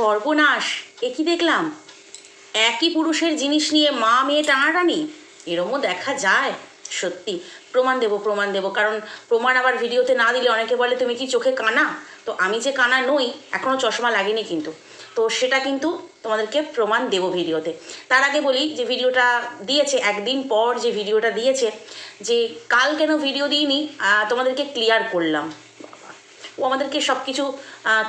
সর্বনাশ। এ কি দেখলাম? একই পুরুষের জিনিস নিয়ে মা মেয়ে টানাটানি? এরমও দেখা যায়। সত্যি, প্রমাণ দেবো প্রমাণ দেবো। কারণ প্রমাণ আবার ভিডিওতে না দিলে অনেকে বলে, তুমি কি চোখে কানা? তো আমি যে কানা নই এখনও চশমা লাগেনি কিন্তু। তো সেটা কিন্তু তোমাদেরকে প্রমাণ দেবো ভিডিওতে। তার আগে বলি যে ভিডিওটা দিয়েছে, একদিন পর যে ভিডিওটা দিয়েছে, যে কাল কেন ভিডিও দিইনি তোমাদেরকে ক্লিয়ার করলাম। ও আমাদেরকে সব কিছু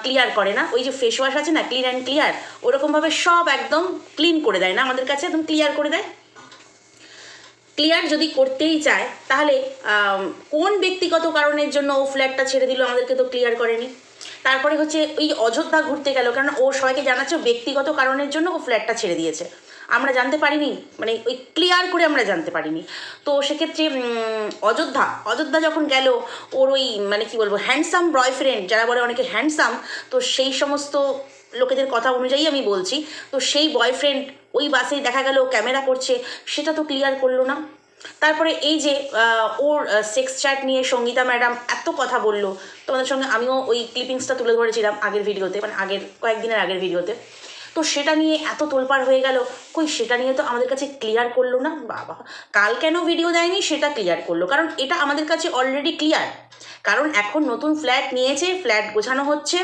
ক্লিয়ার করে না। ওই যে ফেস ওয়াশ আছে না ক্লিন অ্যান্ড ক্লিয়ার ওরকমভাবে সব একদম ক্লিন করে দেয় না, আমাদের কাছে একদম ক্লিয়ার করে দেয়। ক্লিয়ার যদি করতেই চায়, তাহলে কোন ব্যক্তিগত কারণের জন্য ও ফ্ল্যাটটা ছেড়ে দিল আমাদেরকে তো ক্লিয়ার করেনি? তারপরে হচ্ছে ওই অযোধ্যা ঘুরতে গেল, কারণ ও সবাইকে জানাচ্ছে ব্যক্তিগত কারণের জন্য ও ফ্ল্যাটটা ছেড়ে দিয়েছে। আমরা জানতে পারিনি মানে ওই ক্লিয়ার করে আমরা জানতে পারিনি। তো সেক্ষেত্রে অযোধ্যা অযোধ্যা যখন গেল, ওর ওই মানে কি বলব হ্যান্ডসাম বয়ফ্রেন্ড যারা বলে অনেকে হ্যান্ডসাম তো সেই সমস্ত লোকেদের কথা অনুযায়ী আমি বলছি, তো সেই বয়ফ্রেন্ড ওই বাসে দেখা গেল ক্যামেরা করছে, সেটা তো ক্লিয়ার করল না। তারপরে এই যে ওর সেক্স চ্যাট নিয়ে সঙ্গীতা ম্যাডাম এত কথা বলল, তোমাদের সঙ্গে আমিও ওই ক্লিপিংসটা তুলে ধরেছিলাম আগের ভিডিওতে মানে আগের, কয়েকদিনের আগের ভিডিওতে তো সেটা নিয়ে এত তোলপাড় হয়ে গেল। কই, সেটা নিয়ে তো আমাদের কাছে ক্লিয়ার করল না? বাবা, কাল কেন ভিডিও দেয়নি? সেটা ক্লিয়ার করল। কারণ এটা আমাদের কাছে অলরেডি ক্লিয়ার কারণ এখন নতুন ফ্ল্যাট নিয়েছে ফ্ল্যাট গোছানো হচ্ছে।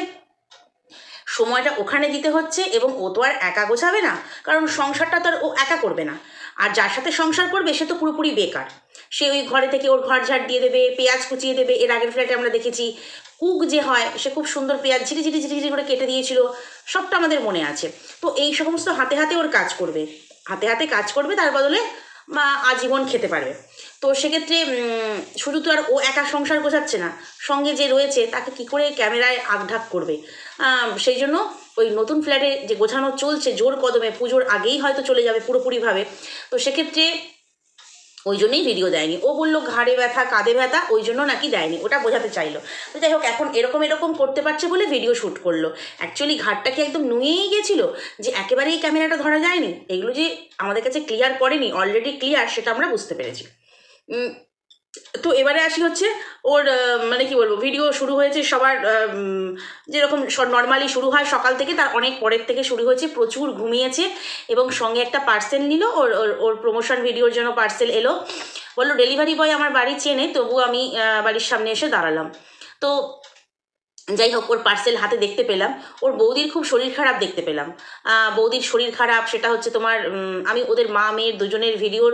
সময়টা ওখানে দিতে হচ্ছে এবং ও তো আর একা গোছাবে না। কারণ সংসারটা তো আর ও একা করবে না। আর যার সাথে সংসার করবে, সে তো পুরোপুরি বেকার। সে ওই ঘরে থেকে ওর ঘর ঝাড় দিয়ে দেবে, পেঁয়াজ কুচিয়ে দেবে। এর আগের ফ্ল্যাটে আমরা দেখেছি কুক যে হয়, সে খুব সুন্দর পেঁয়াজ ঝিরি ঝিরি ঝিরি করে কেটে দিয়েছিল, সবটা আমাদের মনে আছে। তো এই সমস্ত হাতে হাতে ওর কাজ করবে। হাতে হাতে কাজ করবে, তার বদলে মা আজীবন খেতে পারবে। তো সেক্ষেত্রে শুধু তো আর ও একা সংসার গোছাচ্ছে না, সঙ্গে যে রয়েছে তাকে কি করে ক্যামেরায় আগঢাক করবে। সেই জন্য ওই নতুন ফ্ল্যাটে যে গোছানো চলছে জোর কদমে, পুজোর আগেই হয়তো চলে যাবে পুরোপুরিভাবে। তো সেক্ষেত্রে ওই জন্যই ভিডিও দেয়নি। ও বলল, ঘাড়ে ব্যথা, কাঁধে ব্যথা, ওই জন্য নাকি দেয়নি। ওটা বোঝাতে চাইলো। তো যাই হোক, এখন এরকম এরকম করতে পারছে বলে ভিডিও শ্যুট করল। অ্যাকচুয়ালি ঘাটটা কি একদম নুয়েই গেছিল যে একেবারেই ক্যামেরাটা ধরা যায়নি? এগুলো যে আমাদের কাছে ক্লিয়ার করেনি অলরেডি ক্লিয়ার সেটা আমরা বুঝতে পেরেছি। তো এবারে আসি হচ্ছে ওর মানে কি বলব ভিডিও শুরু হয়েছে সবার যেরকম নর্মালি শুরু হয় সকাল থেকে, তার অনেক পরের থেকে শুরু হয়েছে, প্রচুর ঘুমিয়েছে এবং সঙ্গে একটা পার্সেল নিল, ওর ওর প্রমোশন ভিডিওর জন্য পার্সেল এলো। বলল ডেলিভারি বয় আমার বাড়ি চেনে, তবু আমি বাড়ির সামনে এসে দাঁড়ালাম। তো যাই হোক, ওর পার্সেল হাতে দেখতে পেলাম। ওর বৌদির খুব শরীর খারাপ দেখতে পেলাম। বৌদির শরীর খারাপ, সেটা হচ্ছে তোমার আমি ওদের মা, মেয়ের দুজনের ভিডিওর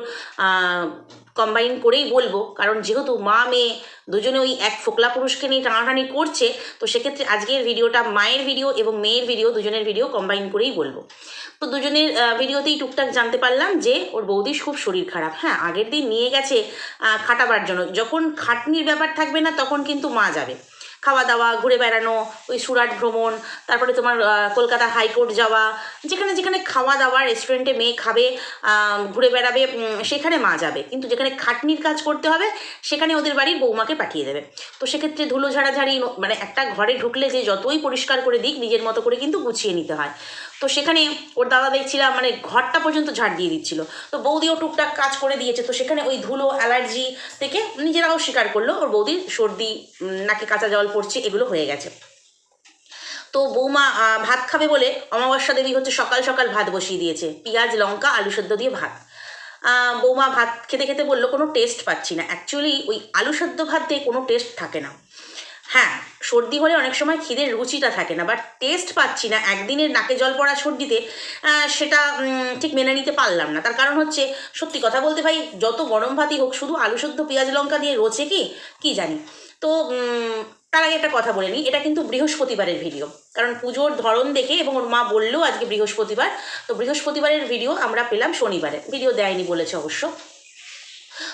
কম্বাইন করেই বলব, কারণ যেহেতু মা, মেয়ে দুজনে ওই এক ফোকলা পুরুষকে নিয়ে টানাটানি করছে, তো সেক্ষেত্রে আজকের ভিডিওটা মায়ের ভিডিও এবং মেয়ের ভিডিও দুজনের ভিডিও কম্বাইন করেই বলব। তো দুজনের ভিডিওতেই টুকটাক জানতে পারলাম যে ওর বৌদির খুব শরীর খারাপ। হ্যাঁ আগের দিন নিয়ে গেছে খাটাবার জন্য। যখন খাটনির ব্যাপার থাকবে না, তখন কিন্তু মা যাবে। খাওয়া দাওয়া ঘুরে বেড়ানো, ওই সুরাট ভ্রমণ, তারপরে তোমার কলকাতা হাইকোর্ট যাওয়া, যেখানে যেখানে খাওয়া দাওয়া রেস্টুরেন্টে মেয়ে খাবে ঘুরে বেড়াবে সেখানে মা যাবে। কিন্তু যেখানে খাটনির কাজ করতে হবে, সেখানে ওদের বাড়ির বৌমাকে পাঠিয়ে দেবে। তো সেক্ষেত্রে ধুলো ঝাড়াঝাড়ি মানে একটা ঘরে ঢুকলে যে যতই পরিষ্কার করে দিক, নিজের মতো করে কিন্তু গুছিয়ে নিতে হয়। তো সেখানে ওর দাদা দেখছিলাম মানে ঘরটা পর্যন্ত ঝাড় দিয়ে দিচ্ছিল। তো বৌদিও টুকটাক কাজ করে দিয়েছে, তো সেখানে ওই ধুলো, অ্যালার্জি থেকে নিজেরাও স্বীকার করল, ওর বৌদির সর্দি নাকে কাঁচা জল পড়ছে, এগুলো হয়ে গেছে। তো বৌমা ভাত খাবে বলে অমাবস্যা দেবী হচ্ছে সকাল সকাল ভাত বসিয়ে দিয়েছে, পেঁয়াজ, লঙ্কা, আলু সেদ্ধ দিয়ে ভাত। বৌমা ভাত খেতে খেতে বলল, কোনো টেস্ট পাচ্ছি না। অ্যাকচুয়ালি ওই আলু সেদ্ধ ভাত দিয়ে কোনো টেস্ট থাকে না। হ্যাঁ সর্দি হলে অনেক সময় খিদের রুচিটা থাকে না বাট টেস্ট পাচ্ছি না। একদিনের নাকে জল পড়া সর্দিতে সেটা ঠিক মেনে নিতে পারলাম না। তার কারণ হচ্ছে, সত্যি কথা বলতে ভাই, যত গরম ভাতই হোক, শুধু আলু সেদ্ধ, পেঁয়াজ, লঙ্কা দিয়ে রোচে কি? কি জানি? তো তার আগে একটা কথা বলে নিই এটা কিন্তু বৃহস্পতিবারের ভিডিও। কারণ পুজোর ধরন দেখে এবং ওর মা বলল আজকে বৃহস্পতিবার, তো বৃহস্পতিবারের ভিডিও আমরা পেলাম শনিবারে। ভিডিও দেয়নি বলেছে অবশ্য।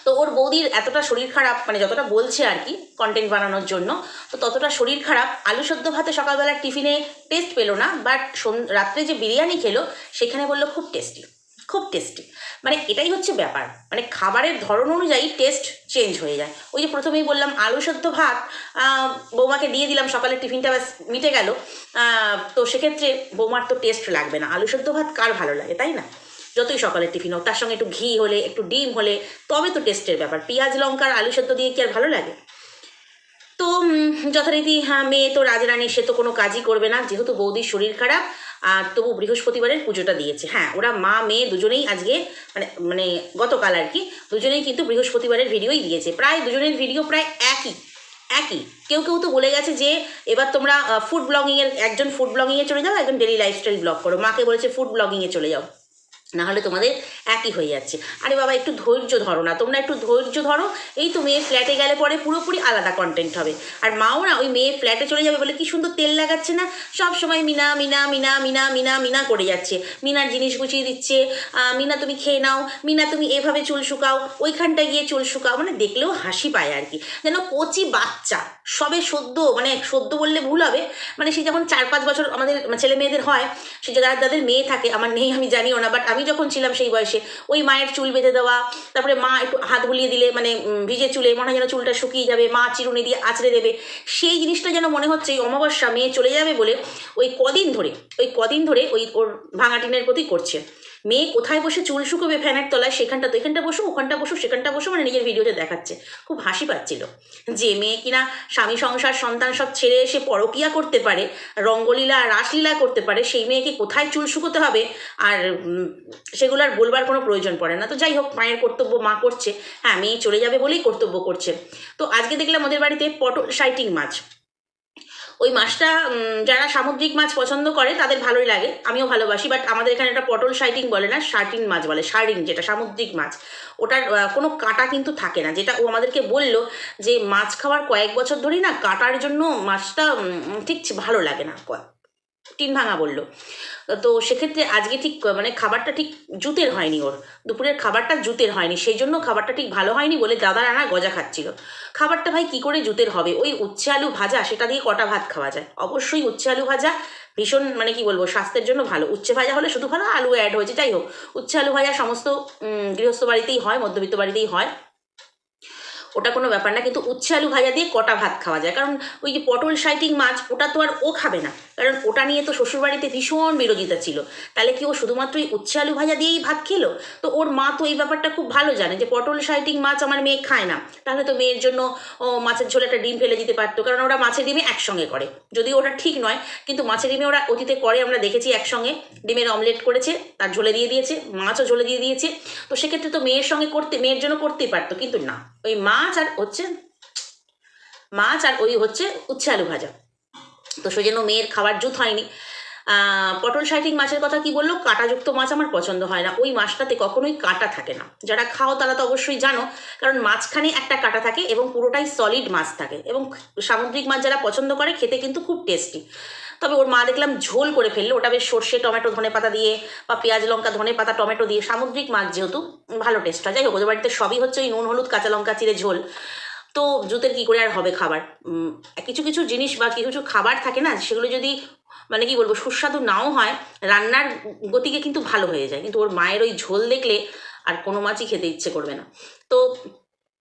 তো ওর বৌদির এতটা শরীর খারাপ মানে যতটা বলছে আর কি কন্টেন্ট বানানোর জন্য, তো ততটা শরীর খারাপ। আলু সেদ্ধ ভাতে সকালবেলা টিফিনে টেস্ট পেল না বাট রাত্রে যে বিরিয়ানি খেলো, সেখানে বলল খুব টেস্টি খুব টেস্টি মানে এটাই হচ্ছে ব্যাপার মানে খাবারের ধরন অনুযায়ী টেস্ট চেঞ্জ হয়ে যায়। ওই যে প্রথমেই বললাম আলু সেদ্ধ ভাত বৌমাকে দিয়ে দিলাম, সকালে টিফিনটা ব্যাস মিটে গেল তো সেক্ষেত্রে বৌমার তো টেস্ট লাগবে না। আলু সেদ্ধ ভাত কার ভালো লাগে, তাই না? যতই সকালের টিফিন হোক, তার সঙ্গে একটু ঘি হলে, একটু ডিম হলে, তবে তো টেস্টের ব্যাপার। পেঁয়াজ লঙ্কার আলু সেদ্ধ দিয়ে কি আর ভালো লাগে? তো যথারীতি হ্যাঁ মেয়ে তো রাজরানী, সে তো কোনো কাজই করবে না, যেহেতু বৌদির শরীর খারাপ, আর তবু বৃহস্পতিবারের পুজোটা দিয়েছে। হ্যাঁ ওরা মা, মেয়ে দুজনেই আজকে মানে মানে গতকাল আর কি, দুজনেই কিন্তু বৃহস্পতিবারের ভিডিওই দিয়েছে। প্রায় দুজনের ভিডিও প্রায় একই একই। কেউ কেউ তো বলে গেছে যে, এবার তোমরা ফুড ব্লগিংয়ের একজন ফুড ব্লগিংয়ে চলে যাও, একজন ডেলি লাইফস্টাইল ব্লগ করো। মাকে বলেছে ফুড ব্লগিংয়ে চলে যাও। নাহলে তোমাদের একই হয়ে যাচ্ছে। আরে বাবা, একটু ধৈর্য ধরো না। তোমরা একটু ধৈর্য ধরো। এই তো মেয়ে ফ্ল্যাটে গেলে পরে পুরোপুরি আলাদা কন্টেন্ট হবে। আর মাও না, ওই মেয়ে ফ্ল্যাটে চলে যাবে বলে কি সুন্দর তেল লাগাচ্ছে না? সব সময় মিনা মিনা মিনা মিনা মিনা মিনা করে যাচ্ছে। মিনার জিনিস গুছিয়ে দিচ্ছে। মিনা তুমি খেয়ে নাও। মিনা তুমি এভাবে চুল শুকাও। ওইখানটায় গিয়ে চুল শুকাও। মানে দেখলেও হাসি পায় আর কি। যেন কচি বাচ্চা। সবে সদ্য মানে সদ্য বললে ভুল হবে। মানে সে যখন চার পাঁচ বছর আমাদের ছেলে মেয়েদের হয়, সে যারা যাদের মেয়ে থাকে, আমার নেই, আমি জানিও না বাট আমি যখন ছিলাম সেই বয়সে, ওই মায়ের চুল বেঁধে দেওয়া, তারপরে মা একটু হাত বুলিয়ে দিলে মানে ভিজে চুলে, মনে হয় যেন চুলটা শুকিয়ে যাবে, মা চিরুনি দিয়ে আঁচড়ে দেবে, সেই জিনিসটা যেন মনে হচ্ছে এই অমাবস্যা মেয়ে চলে যাবে বলে ওই কদিন ধরে, ওই কদিন ধরে ওই ওর ভাঙা টিনের প্রতি করছে। মেয়ে কোথায় বসে চুল শুকোবে ফ্যানের তলায়? সেখানটা তো এখানটা বসো, ওখানটা বসো, সেখানটা বসো মানে নিজের ভিডিওতে দেখাচ্ছে। খুব হাসি পাচ্ছিল। যে মেয়ে কিনা স্বামী সংসার, সন্তান সব ছেড়ে এসে পরকিয়া করতে পারে, রঙ্গলীলা, রাসলীলা করতে পারে, সেই মেয়েকে কোথায় চুল শুকোতে হবে? আর সেগুলো আর বলবার কোনো প্রয়োজন পড়ে না। তো যাই হোক, মায়ের কর্তব্য মা করছে। হ্যাঁ মেয়ে চলে যাবে বলেই কর্তব্য করছে। তো আজকে দেখলাম ওদের বাড়িতে পটল, সাইটিং মাছ। ওই মাছটা যারা সামুদ্রিক মাছ পছন্দ করে, তাদের ভালোই লাগে। আমিও ভালোবাসি বাট আমাদের এখানে একটা পটল সাইটিং বলে না শার্টিন মাছ বলে শার্টিং যেটা, সামুদ্রিক মাছ। ওটার কোনো কাটা কিন্তু থাকে না, যেটা ও আমাদেরকে বলল যে মাছ খাওয়ার কয়েক বছর ধরেই না কাটার জন্য মাছটা ঠিক ভালো লাগে না। টিন ভাঙা বলল। তো সেক্ষেত্রে আজকে ঠিক মানে খাবারটা ঠিক জুতের হয়নি ওর। দুপুরের খাবারটা জুতের হয়নি, সেই জন্য খাবারটা ঠিক ভালো হয়নি বলে দাদা আনা গজা খাচ্ছিল। খাবারটা ভাই কি করে জুতের হবে? ওই উচ্ছে আলু ভাজা, সেটা দিয়ে কটা ভাত খাওয়া যায়? অবশ্যই উচ্ছে আলু ভাজা ভীষণ মানে কি বলব, স্বাস্থ্যের জন্য ভালো। উচ্ছে ভাজা হলে শুধু ভালো, আলু অ্যাড হয়েছে, যাই হোক। উচ্ছে আলু ভাজা সমস্ত গৃহস্থ বাড়িতেই হয়, মধ্যবিত্ত বাড়িতেই হয়। ওটা কোনো ব্যাপার না, কিন্তু উচ্ছে আলু ভাজা দিয়ে কটা ভাত খাওয়া যায়? কারণ ওই যে পটল সাইটিং মাছ, ওটা তো আর ও খাবে না। কারণ ওটা নিয়ে তো শ্বশুরবাড়িতে ভীষণ বিরোধিতা ছিল। তাহলে কি ও শুধুমাত্র এই উচ্ছে আলু ভাজা দিয়েই ভাত খেলো? তো ওর মা তো এই ব্যাপারটা খুব ভালো জানে যে পটল সাইটিং মাছ আমার মেয়ে খায় না। তাহলে তো মেয়ের জন্য, ও, মাছের ঝোলে একটা ডিম ফেলে দিতে পারতো। কারণ ওরা মাছের ডিমে একসঙ্গে করে। যদিও ওটা ঠিক নয়, কিন্তু মাছের ডিমে ওরা অতীতে করে, আমরা দেখেছি একসঙ্গে। ডিমের অমলেট করেছে, তার ঝোলে দিয়ে দিয়েছে, মাছও ঝোলে দিয়ে দিয়েছে। তো সেক্ষেত্রে তো মেয়ের সঙ্গে করতে, মেয়ের জন্য করতেই পারতো, কিন্তু না। ওই মাছ আর হচ্ছে, মাছ আর ওই হচ্ছে উচ্ছে আলু ভাজা। তো সেই জন্য মেয়ের খাবার জুত হয়নি। পটল সাইটিং মাছের কথা কি বলল? কাঁটাযুক্ত মাছ আমার পছন্দ হয় না। ওই মাছটাতে কখনোই কাঁটা থাকে না। যারা খাও তারা তো অবশ্যই জানো, কারণ মাঝখানে একটা কাঁটা থাকে এবং পুরোটাই সলিড মাছ থাকে এবং সামুদ্রিক মাছ যারা পছন্দ করে খেতে কিন্তু খুব টেস্টি তবে ওর মা দেখলাম ঝোল করে ফেলল। ওটা বেশ সর্ষে, টমেটো ধনে পাতা দিয়ে বা পেঁয়াজ, লঙ্কা ধনে পাতা টমেটো দিয়ে। সামুদ্রিক মাছ যেহেতু, ভালো টেস্ট হয়। যাই হোক, ওদের বাড়িতে সবই হচ্ছে ওই নুন, হলুদ, কাঁচা লঙ্কা, চিড়ে ঝোল। তো জুতের কী করে আর হবে খাবার? কিছু কিছু জিনিস বা কিছু কিছু খাবার থাকে না, সেগুলো যদি মানে কি বলব, সুস্বাদু নাও হয়, রান্নার গতিকে কিন্তু ভালো হয়ে যায়। কিন্তু ওর মায়ের ওই ঝোল দেখলে আর কোনো মাছই খেতে ইচ্ছে করবে না। তো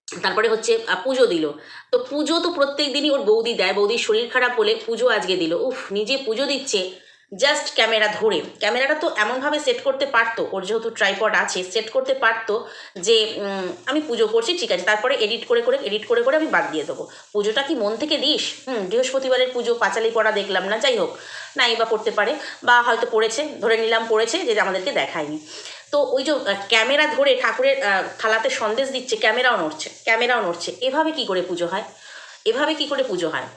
তারপরে হচ্ছে পুজো দিল। তো পুজো তো প্রত্যেক দিনই ওর বৌদি দেয়। বৌদির শরীর খারাপ বলে পুজো আজকে দিল। উফ, নিজে পুজো দিচ্ছে। জাস্ট ক্যামেরা ধরে। ক্যামেরাটা তো এমনভাবে সেট করতে পারতো, ওর যেহেতু ট্রাইপড আছে সেট করতে পারতো যে আমি পুজো করছি, ঠিক আছে, তারপরে এডিট করে করে এডিট করে করে আমি বাদ দিয়ে দেবো। পুজোটা কি মন থেকে দিস? হুম, বৃহস্পতিবারের পুজো, পাঁচালি পড়া দেখলাম না, যাই হোক, নাই বা করতে পারে, বা হয়তো পড়েছে, ধরে নিলাম পড়েছে, যে আমাদেরকে দেখায়নি। তো ওই যে ক্যামেরা ধরে ঠাকুরের থালাতে সন্দেশ দিচ্ছে ক্যামেরাও নড়ছে ক্যামেরাও নড়ছে, এভাবে কি করে পুজো হয়? এভাবে কি করে পুজো হয়?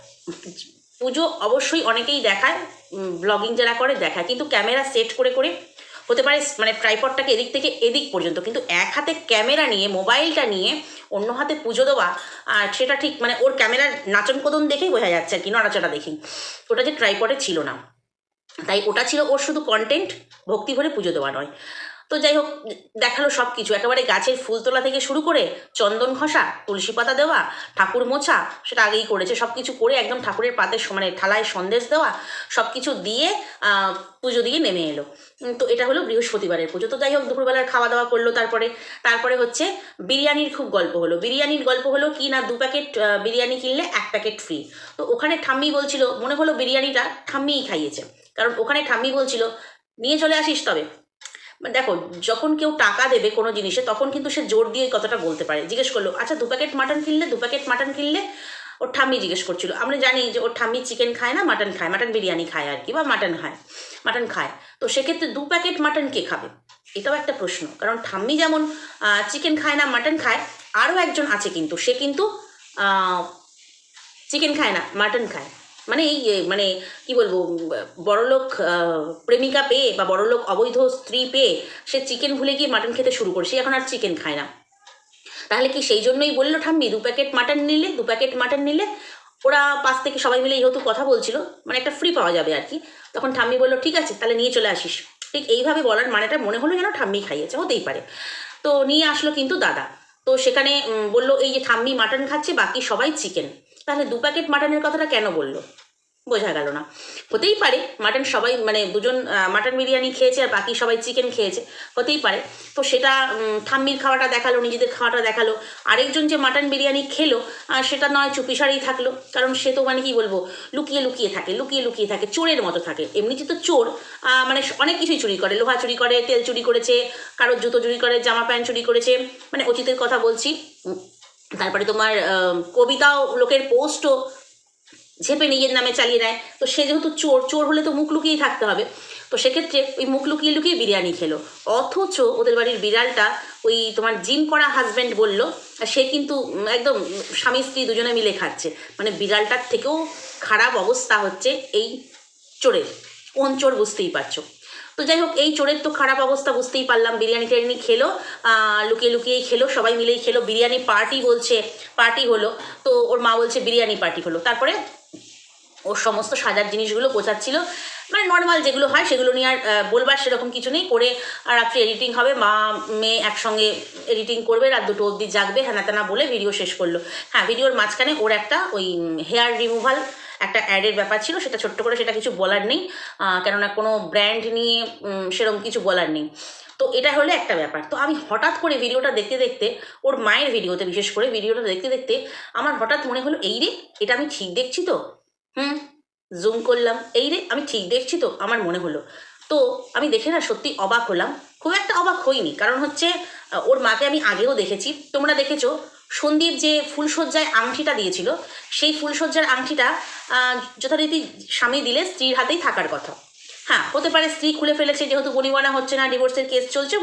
পুজো অবশ্যই অনেকেই দেখায় ব্লগিং যারা করে দেখায়। কিন্তু ক্যামেরা সেট করে করে হতে পারে মানে ট্রাইপডটাকে এদিক থেকে এদিক পর্যন্ত। কিন্তু এক হাতে ক্যামেরা নিয়ে মোবাইলটা নিয়ে অন্য হাতে পুজো দেওয়া, আর সেটা ঠিক মানে ওর ক্যামেরার নাচন কদন দেখেই বোঝা যাচ্ছে আর কি, নড়াচড়া দেখেই। ওটা যে ট্রাইপডে ছিল না। তাই ওটা ছিল ওর শুধু কন্টেন্ট ভক্তি ভরে পুজো দেওয়া নয়। তো যাই হোক, দেখাল সব কিছু একেবারে গাছের ফুল তোলা থেকে শুরু করে চন্দন ঘষা, তুলসী পাতা দেওয়া, ঠাকুর মোছা, সেটা আগেই করেছে। সব কিছু করে একদম ঠাকুরের পাতে মানে থালায় সন্দেশ দেওয়া সব কিছু দিয়ে পুজো দিয়ে নেমে এলো। তো এটা হলো বৃহস্পতিবারের পুজো। তো যাই হোক, দুপুরবেলার খাওয়া দাওয়া করল তারপরে। তারপরে হচ্ছে বিরিয়ানির খুব গল্প হলো। বিরিয়ানির গল্প হলো কি না, দু প্যাকেট বিরিয়ানি কিনলে এক প্যাকেট ফ্রি। তো ওখানে ঠাম্মি বলছিল, মনে হলো বিরিয়ানিটা ঠাম্মিই খাইয়েছে। কারণ ওখানে ঠাম্মি বলছিল, নিয়ে চলে আসিস তবে। দেখো, যখন কেউ টাকা দেবে কোনো জিনিসে, তখন কিন্তু সে জোর দিয়ে এই কথাটা বলতে পারে। জিজ্ঞেস করল আচ্ছা দু প্যাকেট মাটন কিনলে? দু প্যাকেট মাটন কিনলে ওর ঠাম্মি জিজ্ঞেস করছিল। আমরা জানি যে ওর ঠাম্মি চিকেন খায় না মাটন খায়। মাটন বিরিয়ানি খায় আর কি, বা মাটন খায় মাটন খায়। তো সেক্ষেত্রে দু প্যাকেট মাটন কে খাবে? এটাও একটা প্রশ্ন। কারণ ঠাম্মি যেমন চিকেন খায় না মাটন খায়, আরও একজন আছে কিন্তু, সে কিন্তু চিকেন খায় না মাটন খায়। মানে এই মানে কি বলব, বড়লোক প্রেমিকা পেয়ে বা বড়লোক অবৈধ স্ত্রী পেয়ে সে চিকেন ভুলে গিয়ে মাটন খেতে শুরু করে, সে এখন আর চিকেন খায় না। তাহলে কি সেই জন্যই বলল ঠাম্মি, দু প্যাকেট মাটন নিলে, দু প্যাকেট মাটন নিলে ওরা পাশ থেকে সবাই মিলে যেহেতু কথা বলছিল মানে একটা ফ্রি পাওয়া যাবে আর কি, তখন ঠাম্মি বলল, ঠিক আছে, তাহলে নিয়ে চলে আসিস। ঠিক এইভাবে বলার মানেটা মনে হলো যেন ঠাম্মি খাইয়েছে, হতেই পারে। তো নিয়ে আসলো কিন্তু দাদা। তো সেখানে বলল, এই যে ঠাম্মি মাটন খাচ্ছে, বাকি সবাই চিকেন তাহলে দু প্যাকেট মাটনের কথাটা কেন বলল? বোঝা গেল না। হতেই পারে মাটন সবাই মানে দুজন মাটন বিরিয়ানি খেয়েছে আর বাকি সবাই চিকেন খেয়েছে হতেই পারে। তো সেটা উম, ঠাম্মির খাওয়াটা দেখাল নিজেদের খাওয়াটা দেখাল। আরেকজন যে মাটন বিরিয়ানি খেলো আহ, সেটা নয় চুপিসারেই থাকল। কারণ সে তো মানে কি বলব লুকিয়ে লুকিয়ে থাকে লুকিয়ে লুকিয়ে থাকে চোরের মতো থাকে। এমনিতে তো চোর মানে অনেক কিছুই চুরি করে। লোহা চুরি করে তেল চুরি করেছে কারোর জুতো চুরি করে জামা প্যান্ট চুরি করেছে। মানে অতীতের কথা বলছি তারপরে তোমার কবিতাও লোকের পোস্টও ঝেপে নিজের নামে চালিয়ে নেয় তো সে যেহেতু চোর চোর হলে তো মুখ লুকিয়েই থাকতে হবে। তো সেক্ষেত্রে ওই মুখ লুকিয়ে লুকিয়ে বিরিয়ানি খেলো। অথচ ওদের বাড়ির বিড়ালটা ওই তোমার জিম করা হাজব্যান্ড বলল সে কিন্তু একদম স্বামী স্ত্রী দুজনে মিলে খাচ্ছে। মানে বিড়ালটার থেকেও খারাপ অবস্থা হচ্ছে এই চোরের। কোন চোর বুঝতেই পারছ? তো যাই হোক, এই চোরের তো খারাপ অবস্থা, বুঝতেই পারলাম। বিরিয়ানি টিরিয়ানি খেলো লুকিয়ে লুকিয়েই খেলো, সবাই মিলেই খেলো। বিরিয়ানি পার্টি বলছে পার্টি হলো। তো ওর মা বলছে, বিরিয়ানি পার্টি হলো। তারপরে ওর সমস্ত সাজার জিনিসগুলো গোছাচ্ছিল। মানে নর্মাল যেগুলো হয়, সেগুলো নিয়ে আর বলবার সেরকম কিছু নেই। করে আর রাত্রে এডিটিং হবে। মা, মেয়ে একসঙ্গে এডিটিং করবে, রাত দুটো অবধি জাগবে হ্যানা ত্যানা বলে ভিডিও শেষ করল। হ্যাঁ ভিডিওর মাঝখানে ওর একটা ওই হেয়ার রিমুভাল একটা অ্যাডের ব্যাপার ছিল, সেটা ছোট্ট করে সেটা কিছু বলার নেই। কেননা কোনো ব্র্যান্ড নিয়ে সেরকম কিছু বলার নেই। তো এটা হলো একটা ব্যাপার। তো আমি হঠাৎ করে ভিডিওটা দেখতে দেখতে, ওর মায়ের ভিডিওতে বিশেষ করে ভিডিওটা দেখতে দেখতে, আমার হঠাৎ মনে হলো, এই রে, এটা আমি ঠিক দেখছি তো? হুম জুম করলাম। এই রে, আমি ঠিক দেখছি তো? আমার মনে হলো। তো আমি দেখে না সত্যি অবাক হলাম। খুব একটা অবাক হইনি। কারণ হচ্ছে ওর মাকে আমি আগেও দেখেছি। তোমরা দেখেছ সন্দীপ যে ফুলসজ্জায় আংটিটা দিয়েছিল, সেই ফুলসজ্জার আংটিটা যথারীতি স্বামী দিলে স্ত্রীর হাতেই থাকার কথা। হ্যাঁ হতে পারে স্ত্রী খুলে ফেলেছে, যেহেতু বনিবনা হচ্ছে না ডিভোর্সের কেস চলছে,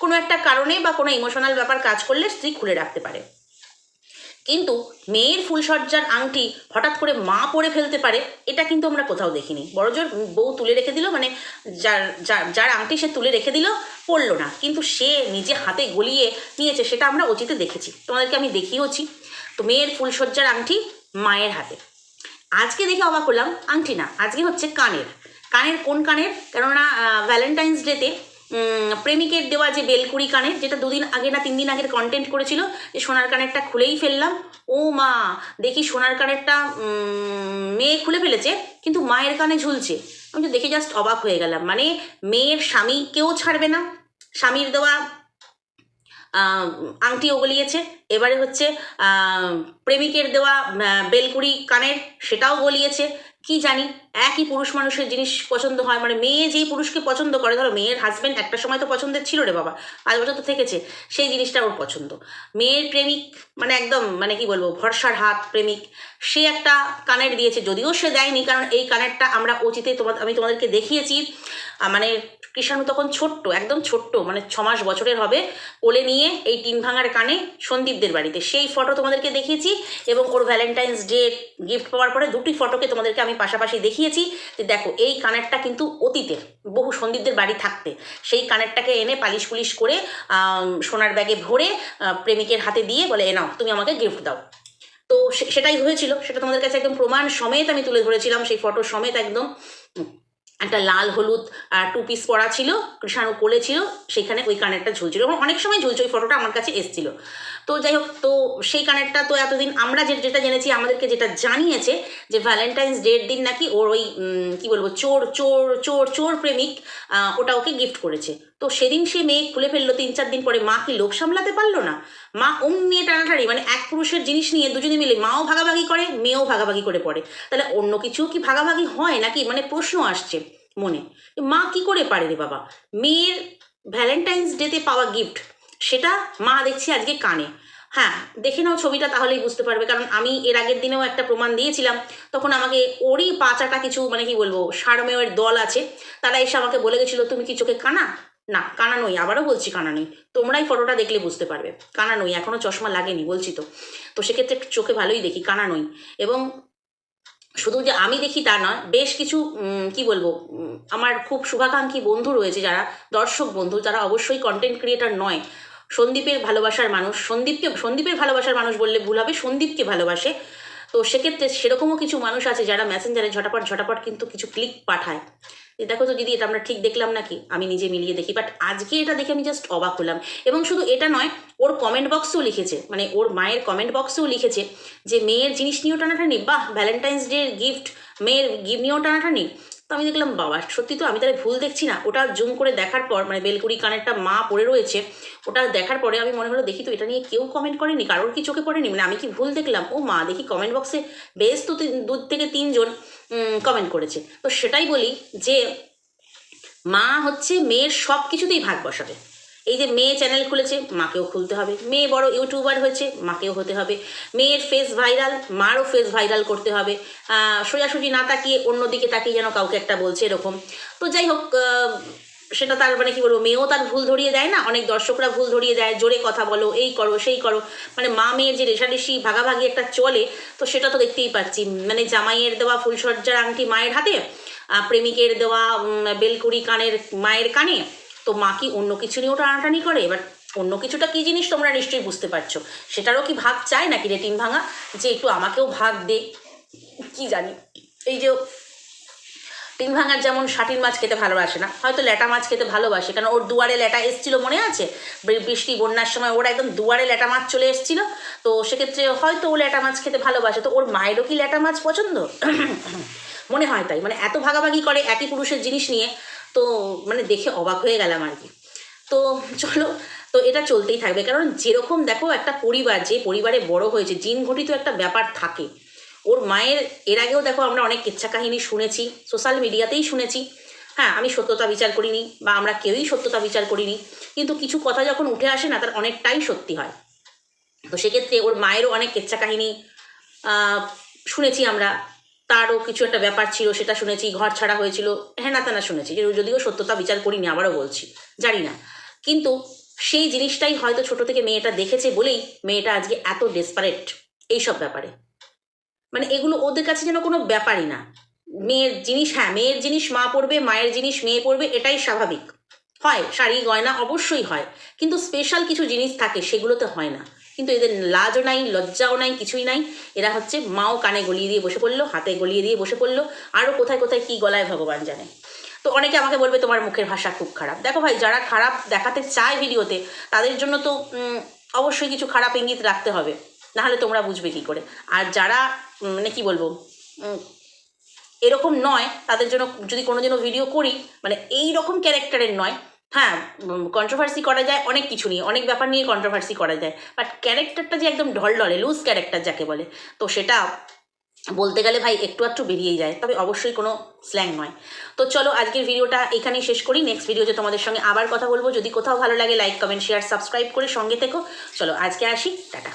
কোনো একটা কারণে বা কোনো ইমোশনাল ব্যাপার কাজ করলে স্ত্রী খুলে রাখতে পারে। কিন্তু মেয়ের ফুলসজ্জার আংটি হঠাৎ করে মা পরে ফেলতে পারে, এটা কিন্তু আমরা কোথাও দেখিনি। বড়জোর বউ তুলে রেখে দিল মানে যার যার যার আংটি সে তুলে রেখে দিল, পড়ল না। কিন্তু সে নিজে হাতে গলিয়ে নিয়েছে, সেটা আমরা অচিতে দেখেছি। তোমাদেরকে আমি দেখিয়েওছি, তো মেয়ের ফুলসজ্জার আংটি মায়ের হাতে। আজকে দেখে অবাক হলাম, আংটি না, আজকে হচ্ছে কানের। কানের কোন কানের? কেননা ভ্যালেন্টাইন্স ডেতে প্রেমিকের দেওয়া যে বেলকুড়ি কানের যেটা দুদিন আগে না তিন দিন আগের কন্টেন্ট করেছিল যে সোনার কানেরটা খুলেই ফেললাম। ও মা দেখি সোনার কানেরটা মেয়ে খুলে ফেলেছে কিন্তু মায়ের কানে ঝুলছে। আমি তো দেখে জাস্ট অবাক হয়ে গেলাম। মানে মেয়ের স্বামীকেও ছাড়বে না। স্বামীর দেওয়া আহ, আংটি ওগলিয়েছে এবারে হচ্ছে প্রেমিকের দেওয়া বেলকুড়ি কানের সেটাও গলিয়েছে কি জানি, একই পুরুষ মানুষের জিনিস পছন্দ হয়। মানে মেয়ে যেই পুরুষকে পছন্দ করে, ধরো মেয়ের হাজব্যান্ড একটা সময় তো পছন্দের ছিল রে বাবা, পাঁচ বছর তো থেকেছে, সেই জিনিসটা ওর পছন্দ। মেয়ের প্রেমিক মানে একদম মানে কি বলব, ভরসার হাত প্রেমিক, সে একটা কানের দিয়েছে, যদিও সে দেয়নি, কারণ এই কানেরটা আমরা অচিতে তোমার আমি তোমাদেরকে দেখিয়েছি মানে কৃষাণু তখন ছোট্ট, একদম ছোট্ট মানে ছ মাস বছরের হবে, কোলে নিয়ে এই টিন ভাঙার কানে সন্দীপদের বাড়িতে। সেই ফটো তোমাদেরকে দেখিয়েছি এবং ওর ভ্যালেন্টাইন্স ডে গিফট পাওয়ার পরে দুটি ফটোকে তোমাদেরকে আমি পাশাপাশি দেখিয়েছি। যে দেখো, এই কানেরটা কিন্তু অতীতের, বহু সন্দীপদের বাড়ি থাকতে। সেই কানেরটাকে এনে পালিশ পুলিশ করে সোনার ব্যাগে ভরে প্রেমিকের হাতে দিয়ে বলে, এ নাও, তুমি আমাকে গিফট দাও। তো সেটাই হয়েছিল। সেটা তোমাদের কাছে একদম প্রমাণ সমেত আমি তুলে ধরেছিলাম। সেই ফটো সমেত একদম একটা লাল হলুদ টু পিস পরা ছিল কৃষাণু কোলে ছিল, সেখানে ওই কানেরটা ঝুলছিল এবং অনেক সময় ঝুলছে, ওই ফটোটা আমার কাছে এসেছিল। তো যাই হোক, তো সেই কানেরটা তো এতদিন আমরা যে, যেটা জেনেছি, আমাদেরকে যেটা জানিয়েছে যে ভ্যালেন্টাইন্স ডের দিন নাকি ওর ওই কী বলব, চোর চোর চোর চোর প্রেমিক ওটা ওকে গিফট করেছে। তো সেদিন সে মেয়ে খুলে ফেলল, তিন চার দিন পরে। মা কি লোভ সামলাতে পারল না? মা ওম নিয়ে টানাটানি মানে এক পুরুষের জিনিস নিয়ে দুজনে মিলে মাও ভাগাভাগি করে, মেয়েও ভাগাভাগি করে পড়ে। তাহলে অন্য কিছু কি ভাগাভাগি হয় নাকি? মানে প্রশ্ন আসছে মনে। মা কি করে পারে রে বাবা? মেয়ের ভ্যালেন্টাইন্স ডেতে পাওয়া গিফট, সেটা মা দেখছি আজকে কানে। হ্যাঁ দেখে নাও ছবিটা, তাহলেই বুঝতে পারবে। কারণ আমি এর আগের দিনেও একটা প্রমাণ দিয়েছিলাম। তখন আমাকে ওরই পাচাটা কিছু মানে কি বলব সারমেয়ের দল আছে, তারা এসে আমাকে বলে গেছিল, তুমি কি চোখে কানা? না, কানা নই, আবারও বলছি কানা নই। তোমরাই ফটোটা দেখলে বুঝতে পারবে। কানা নই এখনও চশমা লাগেনি, বলছি তো। তো সেক্ষেত্রে চোখে ভালোই দেখি, কানা নই। এবং শুধু যে আমি দেখি তা নয়, বেশ কিছু কি বলব আমার খুব শুভাকাঙ্ক্ষী বন্ধু রয়েছে যারা, দর্শক বন্ধু যারা অবশ্যই কন্টেন্ট ক্রিয়েটার নয়। সন্দীপের ভালোবাসার মানুষ, সন্দীপকে, সন্দীপের ভালোবাসার মানুষ বললে ভুল হবে, সন্দীপকে ভালোবাসে। তো সেক্ষেত্রে সেরকমও কিছু মানুষ আছে যারা মেসেঞ্জারে ঝটাপট ঝটাপট কিন্তু কিছু ক্লিক পাঠায়। যে দেখো তো দিদি, এটা আমরা ঠিক দেখলাম নাকি? আমি নিজে মিলিয়ে দেখি। বাট আজকে এটা দেখে আমি জাস্ট অবাক হলাম। এবং শুধু এটা নয়, ওর কমেন্ট বক্সেও লিখেছে। মানে ওর মায়ের কমেন্ট বক্সেও লিখেছে যে, মেয়ের জিনিস নিয়েও টানাটানি? বাহ ভ্যালেন্টাইন্স ডে গিফট মেয়ের গিফট নিয়েও টানাটানি? তো আমি দেখলাম, বাবা, সত্যি তো আমি তাহলে ভুল দেখছি না। ওটা জুম করে দেখার পর মানে বেলকুড়ি কানেরটা মা পড়ে রয়েছে, ওটা দেখার পরে আমি মনে হলো, দেখি তো এটা নিয়ে কেউ কমেন্ট করেনি, কারোর কি চোখে পড়েনি? মানে আমি কি ভুল দেখলাম? ও মা, দেখি কমেন্ট বক্সে বেশ তো দু থেকে তিনজন কমেন্ট করেছে। তো সেটাই বলি যে, মা হচ্ছে মেয়ের সব কিছুতেই ভাগ বসাবে। এই যে মেয়ে চ্যানেল খুলেছে, মাকেও খুলতে হবে। মেয়ে বড় ইউটিউবার হয়েছে, মাকেও হতে হবে। মেয়ের ফেস ভাইরাল মারও ফেস ভাইরাল করতে হবে। সোজাসুজি না তাকিয়ে অন্যদিকে তাকিয়ে যেন কাউকে একটা বলছে এরকম। তো যাই হোক সেটা তার মানে কি বলব, মেয়েও তার ভুল ধরিয়ে দেয় না, অনেক দর্শকরা ভুল ধরিয়ে দেয়, জোরে কথা বলো, এই করো, সেই করো। মানে মা মেয়ের যে রেশারেশি ভাগাভাগি একটা চলে, তো সেটা তো দেখতেই পাচ্ছি। মানে জামাইয়ের দেওয়া ফুলসজ্জার আংটি মায়ের হাতে প্রেমিকের দেওয়া বেলকুড়ি কানের মায়ের কানে তো মা কি অন্য কিছু নিয়ে নিয়েও টানাটানি করে? এবার অন্য কিছুটা কী জিনিস তোমরা নিশ্চয়ই বুঝতে পারছ। সেটারও কি ভাগ চায় নাকি রে টিম ভাঙা? যে একটু আমাকেও ভাগ দে। কি জানি। এই যে টিন ভাঙার যেমন শাটির মাছ খেতে ভালোবাসে না, হয়তো ল্যাটা মাছ খেতে ভালোবাসে কারণ ওর দুয়ারে ল্যাটা এসছিল মনে আছে? বৃষ্টি, বন্যার সময় ওরা একদম দুয়ারে ল্যাটা মাছ চলে এসছিল, তো সেক্ষেত্রে হয়তো ও ল্যাটা মাছ খেতে ভালোবাসে। তো ওর মায়েরও কি ল্যাটা মাছ পছন্দ? মনে হয় তাই। মানে এত ভাগাভাগি করে একই পুরুষের জিনিস নিয়ে তো মানে দেখে অবাক হয়ে গেলাম আর কি। তো চলো, তো এটা চলতেই থাকবে। কারণ যেরকম দেখো একটা পরিবার, যে পরিবারে বড় হয়েছে, জিন ঘটিত একটা ব্যাপার থাকে। ওর মায়ের, এর আগেও দেখো আমরা অনেক কিচ্ছা কাহিনী শুনেছি, সোশ্যাল মিডিয়াতেই শুনেছি। হ্যাঁ আমি সত্যতা বিচার করিনি বা আমরা কেউই সত্যতা বিচার করিনি। কিন্তু কিছু কথা যখন উঠে আসে না, তার অনেকটাই সত্যি হয়। তো সেক্ষেত্রে ওর মায়েরও অনেক কেচ্ছা কাহিনী শুনেছি আমরা। তারও কিছু একটা ব্যাপার ছিল, সেটা শুনেছি, ঘর ছাড়া হয়েছিল। হ্যাঁ না তেনা শুনেছি। যদিও সত্যতা বিচার করিনি, আবারও বলছি, জানি না। কিন্তু সেই জিনিসটাই হয়তো ছোট থেকে মেয়েটা দেখেছে বলেই মেয়েটা আজকে এত ডেসপারেট এইসব ব্যাপারে। মানে এগুলো ওদের কাছে যেন কোনো ব্যাপারই না। মেয়ের জিনিস হ্যাঁ মেয়ের জিনিস মা পড়বে, মায়ের জিনিস মেয়ে পড়বে, এটাই স্বাভাবিক। হয়, শাড়ি, গয়না অবশ্যই হয়, কিন্তু স্পেশাল কিছু জিনিস থাকে, সেগুলোতে হয় না। কিন্তু এদের লাজও নাই, লজ্জাও নাই, কিছুই নাই। এরা হচ্ছে মাও কানে গলিয়ে দিয়ে বসে পড়ল, হাতে গলিয়ে দিয়ে বসে পড়ল। আরও কোথায় কোথায় কী গলায় ভগবান জানে। তো অনেকে আমাকে বলবে তোমার মুখের ভাষা খুব খারাপ। দেখো ভাই, যারা খারাপ দেখাতে চায় ভিডিওতে, তাদের জন্য তো অবশ্যই কিছু খারাপ ইঙ্গিত রাখতে হবে। নাহলে তোমরা বুঝবে কী করে। আর যারা মানে কি বলব এরকম নয়, তাদের জন্য যদি কোনোদিনও ভিডিও করি মানে এই রকম ক্যারেক্টারের নয় হ্যাঁ কন্ট্রোভার্সি করা যায়, অনেক কিছু নিয়ে, অনেক ব্যাপার নিয়ে কন্ট্রোভার্সি করা যায়। বাট ক্যারেক্টারটা যে একদম ঢলঢলে লুজ ক্যারেক্টার যাকে বলে, তো সেটা বলতে গেলে ভাই একটু একটু বেরিয়েই যায়, তবে অবশ্যই কোনো স্ল্যাং নয়। তো চলো আজকের ভিডিওটা এখানেই শেষ করি নেক্সট ভিডিওতে তোমাদের সঙ্গে আবার কথা বলব। যদি কোথাও ভালো লাগে লাইক কমেন্ট শেয়ার সাবস্ক্রাইব করে সঙ্গে থেকো। চলো আজকে আসি, টাটা।